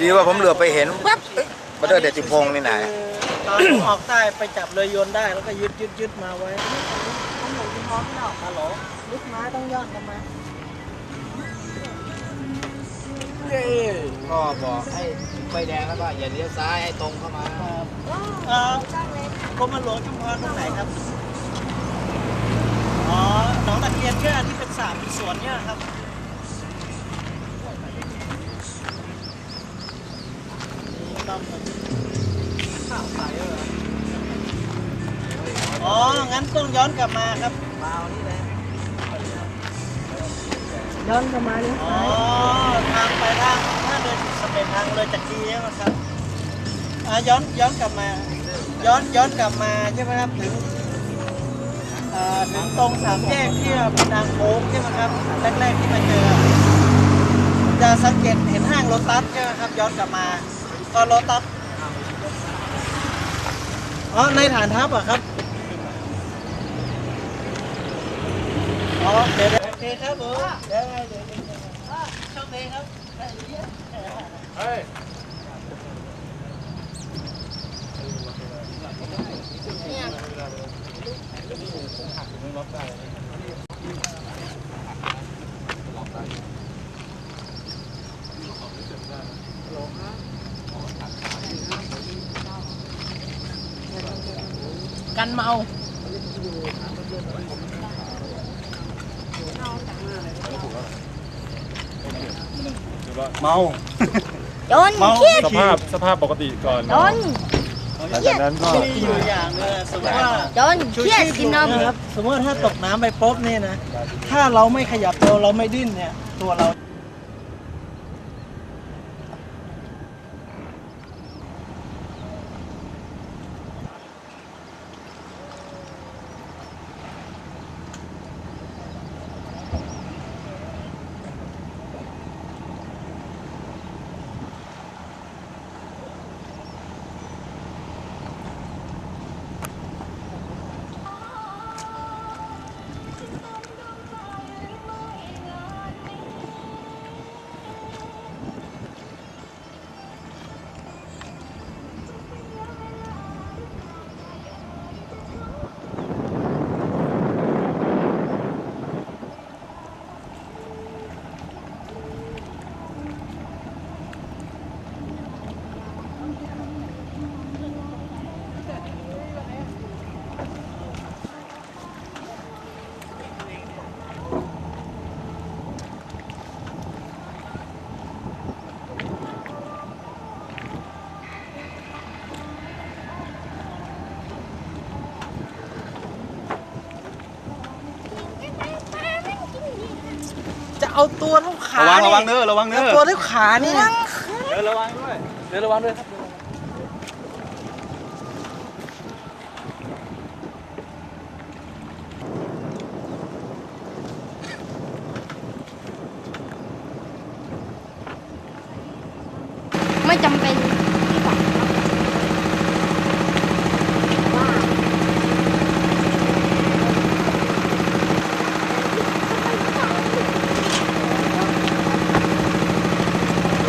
ดีว่าผมเหลือไปเห็นแว๊บเอ๊ะบัตเตอร์เดชจุพงศ์นี่ไหนตอนออกใต้ไปจับเรือโยนได้แล้วก็ยึดยึดยึดมาไว้ต้องหนูพร้อมไม่ออกฮัลโหลลึกไม้ต้องย้อนกันมาก็บอกให้ถึงไฟแดงแล้วก็อย่าเลี้ยวซ้ายให้ตรงเข้ามาครับเอ่อกรมหลวงชุมพรตรงไหนครับ อ๋อหนองตะเคียนแค่อันที่เป็นสระเป็นสวนเนี่ยครับ นี่ต้ อมครับข้าวขายเหรออ๋อ งั้นต้องย้อนกลับมาครับเปล่านี่แหละย้อนกลับมาเลยอ๋อทางไปทางถ้าเดินสเปนทางเลยจากทีใช่ไหมครับอ่าย้อนย้อนกลับมา ย้อนย้อนกลับมาใช่ไหมครับถึงอ่าถึงตรงสามแยกที่เป็นทางโค้งใช่ไหมครับแรกๆที่มาเจอ จะสังเกตเห็นห้างโลตัสใช่ไหมครับ ย้อนกลับมา ก็โลตัสอ๋อ ในฐานทัพเหรอะครับ อ๋อเดี๋ยวเดี๋ยวโอเคครับผมเดี๋ยวเดี๋ยวเดี๋ยวเดี๋ยวอ่าโชคดีครับได้เยอะ กันเมาเมาโดนเมาเครียดสภาพสภาพปกติก่อนโดนหลังจากนั้นก็มีอยู่อย่างหนึงอสมมติว่าโดนเครียดกินนมนะครับ สมมติว่าถ้าตกน้ำไปปุ๊บเนี่ยนะ ถ้าเราไม่ขยับตัวเราไม่ดิ้นเนี่ย ตัวเรา ขาระวังนี่ระวังเด้อระวังเด้เอาอตัวเท่าขานี่นะเดินระวังด้วยเดินระวังด้วยครับไม่จำเป็นว่า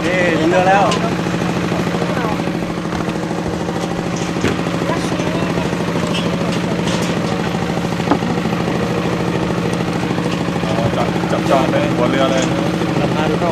นี่ถึงเรือแล้วอ๋อจับจับจองเลย หัวเรือเลยลำน้ำเข้า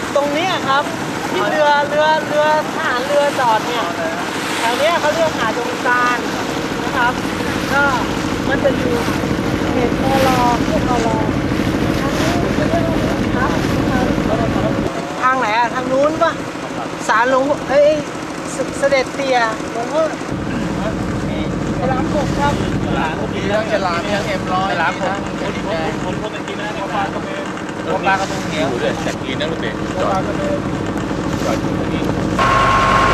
ตรงเนี้ยครับที่เรือเรือเรือทหารเรือจอดเนี่ยแถวเนี้ยเขาเรียกหาดดงตาลนะครับ ก็มันจะอยู่เขตโอรอเขตโอรอทางไหนอะทางนู้นปะสารหลวงเอ้ยเสเสด็จเตี่ยหลวงพ่อพระรามหกครับมีทั้งฉลามมีทั้งเอ็มร้อยฉลามมีทั้งผมผมผมผมคนกินนะปลากระเบนตัว ปลากระพงเหนียวด้วยแต่กินนะลูกเด็กตัวปลากระเบนจอดอยู่ตรงนี้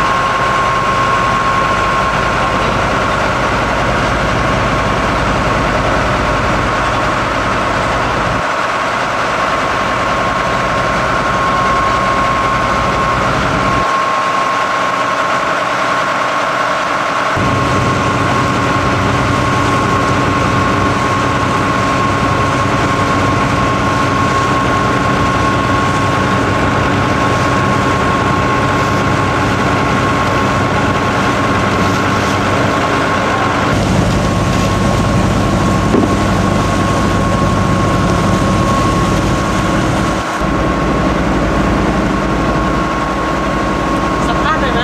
สัมภาษณ์หน่อยไหม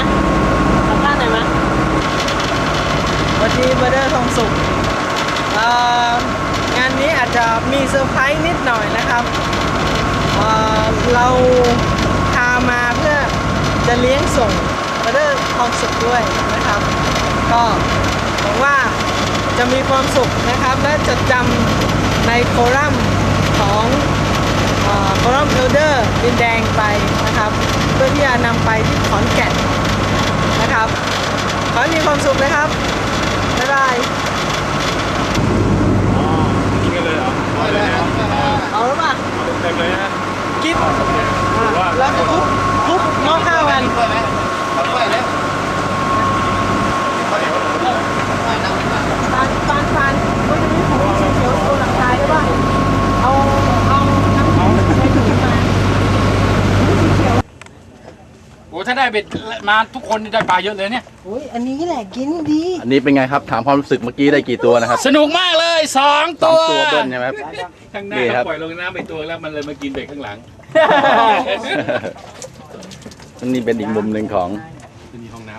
สัมภาษณ์หน่อยไหมวันนี้บัเดอร์ทองสุขเอ่องานนี้อาจจะ มีเซอร์ไพรส์นิดหน่อยนะครับเเราพามาเพื่อจะเลี้ยงส่งบัเดอร์ทองสุขด้วยนะครับ ก็หวังว่าจะมีความสุขนะครับ และจดจำในโครัมน์ของโครัมน์เอลเดอร์ดินแดงไปนะครับ เพื่อที่จะนำไปที่ขอนแก่นนะครับ ขอให้มีความสุขนะครับบ๊ายบาย อ๋อกินกันเลยเหรอเอาเลยนะ เอาแล้วป่ะ เอาเต็มเลยนะ กิน ถือว่า แล้วก็ทุบทุบหม้อข้าวกัน ด้วยไหมเอาด้วยแล้ว ปานปานปานก็จะมีของเขียวๆตัวหลังคายได้ป่ะเอาเอาน้ำใส่ถุงมา โอ้ ถ้าได้เบ็ดมาทุกคนนี่ได้ปลาเยอะเลยเนี่ยอุ้ยอันนี้แหละกินดีอันนี้เป็นไงครับ ถามความรู้สึกเมื่อกี้ได้กี่ตัวนะครับสนุกมากเลยสองสอตังวตัวเบิ้ลใช่ไหมครับ ข้างหน้านี่ครัเขาบ ปล่อยลงน้ำไปตัวแล้วมันเลยมากินเบ็ดข้างหลัง นี่เป็นอีกมุมหนึ่งของมีห้องน้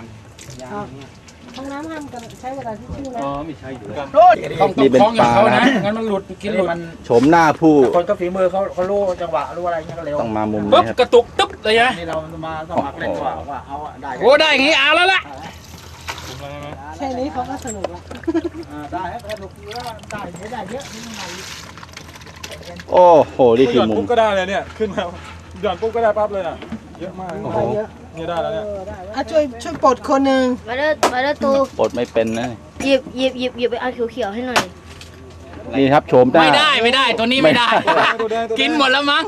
ห้องน้ำห้ามกันใช้เวลาที่ชื่อำนะอ๋อไม่ใช่อยู่แล้วต้องต้นี่องเป็นคล้องอย่างเขาปลานะนะงั้นมันหลุดกินหลุดโฉมหน้าผู้ คนก็ฝีมือเขาเขารู้จังหวะรู้อะไรเงี้ยก็เร็วต้องมามุมปุ๊นี้บครับกระตุกตึ๊บเลยนะนี่เรามาสมัครเล่นกว่าว่าเอาอะได้โอ้ได้อย่างงี้เอาแล้วล่ะแค่นี้เขาก็สนุกแล้วอ่าได้ครับสนุกดีว่าได้เยอะได้เยอะนี่มันไหนโอ้โหนี่คือหย่อนมุมปุ๊บก็ได้เลยเนี่ยขึ้นมาหย่อนปุ๊บก็ได้ปั๊บเลยน่ะ เยอะมากโอ้โห เนี่ยได้แล้วเนี่ยอะช่วยช่วยปลดคนหนึ่งมาเด้อมาเด้อตูปลดไม่เป็นนะหยิบหยิบหยิบหยิบไปเอาเขียวๆให้หน่อยนี่ครับโฉมหน้า ไม่ได้ไม่ได้ตัวนี้ไม่ได้ตัวแดงตัวแดงกินหมดแล้วมั้ง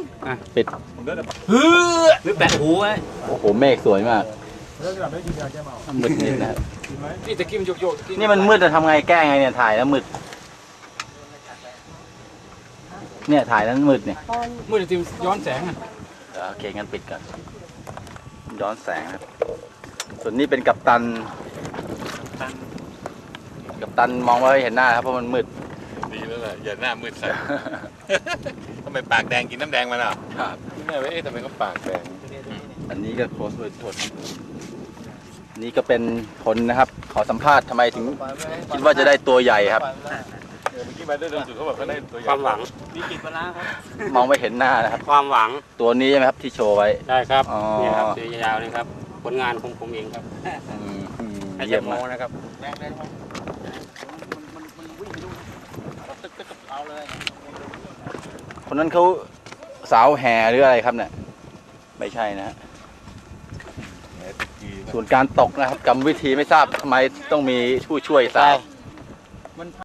ปิด ผมได้แต่ฮือหรือแปะหูไว้โอ้โห เมฆสวยมากเลิกแบบได้กินยาแก้เมามืดนิดนะครับกินไหมนี่ตะกี้มันโยกโยกนี่มันมืดจะทำไงแก้ไงเนี่ยถ่ายแล้วมืด เนี่ยถ่ายแล้วมืดเนี่ย มืดติมย้อนแสงอะเออโอเคงั้นปิดก่อน ย้อนแสงครับ ส่วนนี้เป็นกัปตัน กัปตันมองไม่เห็นหน้าครับเพราะมันมืด ดีแล้วแหละอย่าหน้ามืดใส่ ทำไมปากแดงกินน้ำแดงมันอะครับ แม่ว่าเอ๊ะทำไมเขาปากแดงอันนี้ก็โคสมืดทนนี่ก็เป็นคนนะครับ ขอสัมภาษณ์ทำไมถึงคิดว่าจะได้ตัวใหญ่ครับ เออเมื่อกี้มาได้เดินสุดเขาบอกเขาได้ตัวใหญ่ความหวังมีกิจปลาครับมองไม่เห็นหน้านะครับ ความหวังตัวนี้ใช่ไหมครับที่โชว์ไว้ ได้ครับอ๋อนี่ครับตัวยาวๆนี่ครับ ผลงานของผมเองครับอืมอืมให้เยี่เยี่ยยมมมากนะครับแรงเลยมันมันมันวิ่งไปดูเราตึ๊กตึ๊กตึ๊กเอาเลยคนนั้นเขาสาวแห่หรืออะไรครับเนี่ย ไม่ใช่นะฮะส่วนการตกนะครับกรรมวิธีไม่ทราบทำไมต้องมีผู้ช่วยสาว